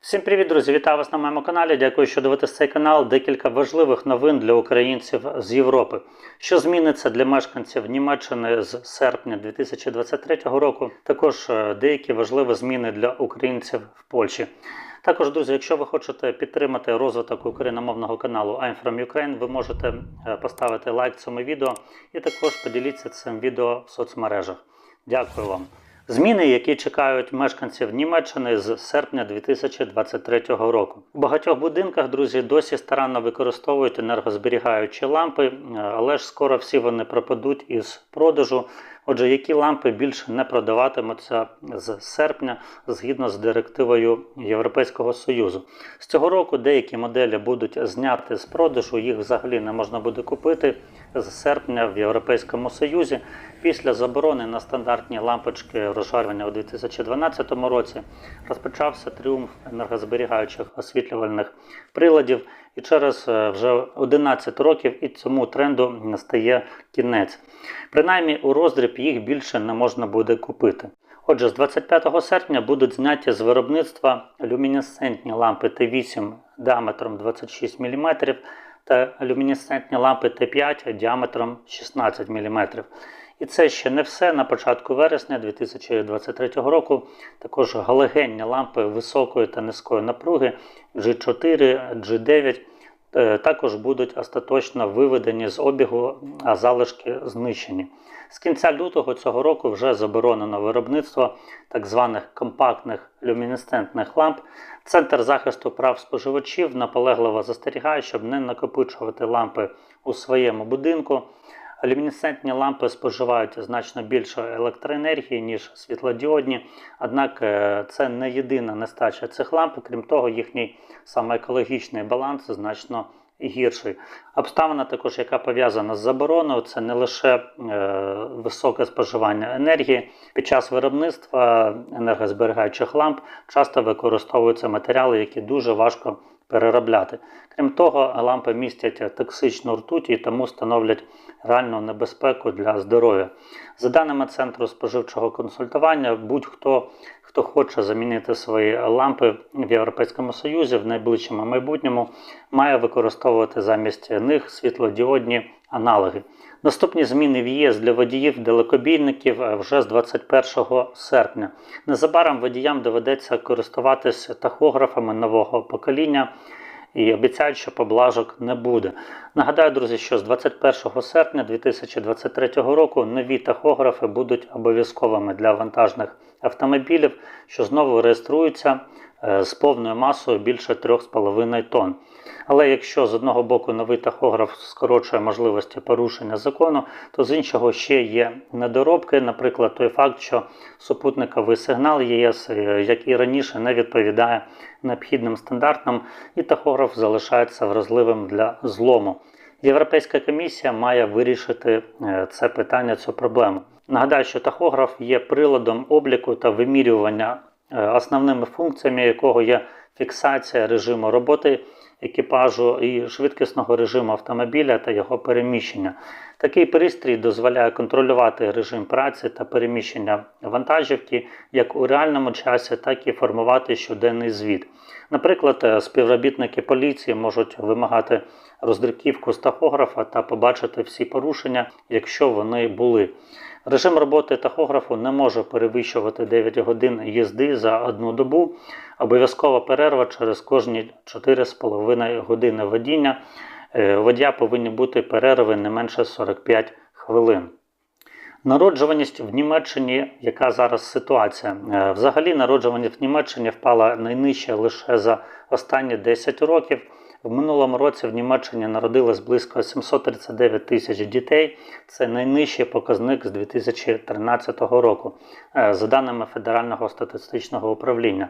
Всім привіт, друзі! Вітаю вас на моєму каналі. Дякую, що дивитесь цей канал. Декілька важливих новин для українців з Європи. Що зміниться для мешканців Німеччини з серпня 2023 року. Також е, деякі важливі зміни для українців в Польщі. Також, друзі, якщо ви хочете підтримати розвиток україномовного каналу I'm from Ukraine, ви можете е, поставити лайк цьому відео і також поділіться цим відео в соцмережах. Дякую вам. Зміни, які чекають мешканців Німеччини з серпня 2023 року. У багатьох будинках, друзі, досі старанно використовують енергозберігаючі лампи, е, але ж скоро всі вони пропадуть із продажу. Отже, які лампи більше не продаватимуться з серпня згідно з директивою Європейського Союзу. З цього року деякі моделі будуть зняти з продажу, їх взагалі не можна буде купити з серпня в Європейському Союзі. Після заборони на стандартні лампочки розжарювання у 2012 році розпочався тріумф енергозберігаючих освітлювальних приладів. І через е, вже 11 років і цьому тренду настає кінець. Принаймні у роздріб їх більше не можна буде купити. Отже, з 25 серпня будуть зняті з виробництва люмінесцентні лампи Т8 діаметром 26 мм та люмінесцентні лампи Т5 діаметром 16 мм. І це ще не все. На початку вересня 2023 року також галогенні лампи високої та низької напруги G4, G9 е, також будуть остаточно виведені з обігу, а залишки знищені. З кінця лютого цього року вже заборонено виробництво так званих компактних люмінесцентних ламп. Центр захисту прав споживачів наполегливо застерігає, щоб не накопичувати лампи у своєму будинку. Люмінесцентні лампи споживають значно більше електроенергії, ніж світлодіодні, однак е, це не єдина нестача цих ламп, крім того, їхній саме екологічний баланс значно гірший. Обставина також, яка пов'язана з забороною, це не лише е, високе споживання енергії. Під час виробництва енергозберігаючих ламп часто використовуються матеріали, які дуже важко переробляти. Крім того, лампи містять токсичну ртуть і тому становлять реальну небезпеку для здоров'я. За даними Центру споживчого консультування, будь-хто хто хоче замінити свої лампи в Європейському Союзі в найближчому майбутньому, має використовувати замість них світлодіодні аналоги. Наступні зміни в ЄС для водіїв далекобійників вже з 21 серпня. Незабаром водіям доведеться користуватися тахографами нового покоління. І обіцяють, що поблажок не буде. Нагадаю, друзі, що з 21 серпня 2023 року нові тахографи будуть обов'язковими для вантажних автомобілів, що знову реєструються з повною масою більше 3,5 тонн. Але якщо з одного боку новий тахограф скорочує можливості порушення закону, то з іншого ще є недоробки, наприклад, той факт, що супутниковий сигнал ЄС, е, як і раніше, не відповідає необхідним стандартам, і тахограф залишається вразливим для злому. Європейська комісія має вирішити е, це питання, цю проблему. Нагадаю, що тахограф є приладом обліку та вимірювання, е, основними функціями якого є фіксація режиму роботи екіпажу і швидкісного режиму автомобіля та його переміщення. Такий пристрій дозволяє контролювати режим праці та переміщення вантажівки як у реальному часі, так і формувати щоденний звіт. Наприклад, е, співробітники поліції можуть вимагати роздруківку з тахографа та побачити всі порушення, якщо вони були. Режим роботи тахографу не може перевищувати 9 годин їзди за одну добу. Обов'язкова перерва через кожні 4,5 години водіння. Е, водія повинні бути перерви не менше 45 хвилин. Народжуваність в Німеччині, яка зараз ситуація? Е, взагалі, народжуваність в Німеччині впала найнижче лише за останні 10 років. В минулому році в Німеччині народилось близько 739 тисяч дітей. Це найнижчий показник з 2013 року, е, за даними Федерального статистичного управління.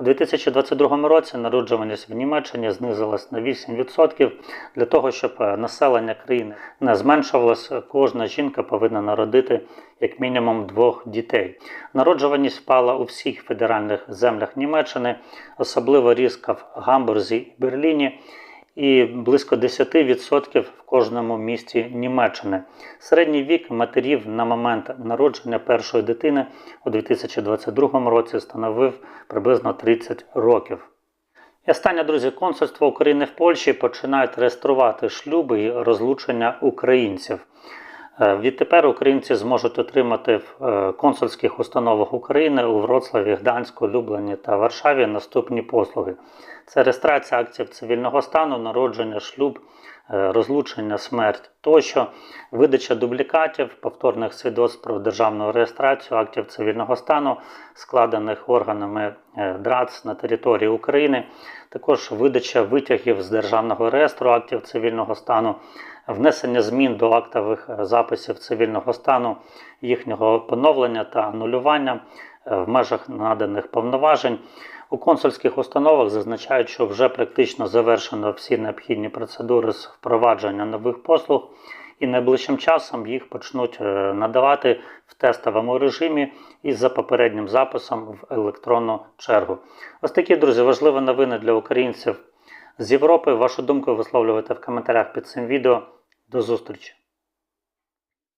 У 2022 році народжуваність в Німеччині знизилась на 8%. Для того, щоб е, населення країни не зменшувалось, кожна жінка повинна народити як мінімум двох дітей. Народжуваність впала у всіх федеральних землях Німеччини, особливо різка в Гамбурзі і Берліні. І близько 10% в кожному місті Німеччини. Середній вік матерів на момент народження першої дитини у 2022 році становив приблизно 30 років. І останнє, друзі, консульство України в Польщі починають реєструвати шлюби і розлучення українців. Е, Відтепер українці зможуть отримати в е, консульських установах України у Вроцлаві, Гданську, Люблені та Варшаві наступні послуги: це реєстрація актів цивільного стану, народження, шлюб, розлучення, смерть тощо, видача дублікатів, повторних свідоцтв про державну реєстрацію актів цивільного стану, складених органами е, ДРАЦ на території України, також видача витягів з державного реєстру актів цивільного стану, внесення змін до актових е, записів цивільного стану, їхнього поновлення та анулювання е, в межах наданих повноважень. У консульських установах зазначають, що вже практично завершено всі необхідні процедури з впровадження нових послуг, і найближчим часом їх почнуть е, надавати в тестовому режимі і за попереднім записом в електронну чергу. Ось такі, друзі, важливі новини для українців з Європи. Вашу думку висловлювайте в коментарях під цим відео. До зустрічі!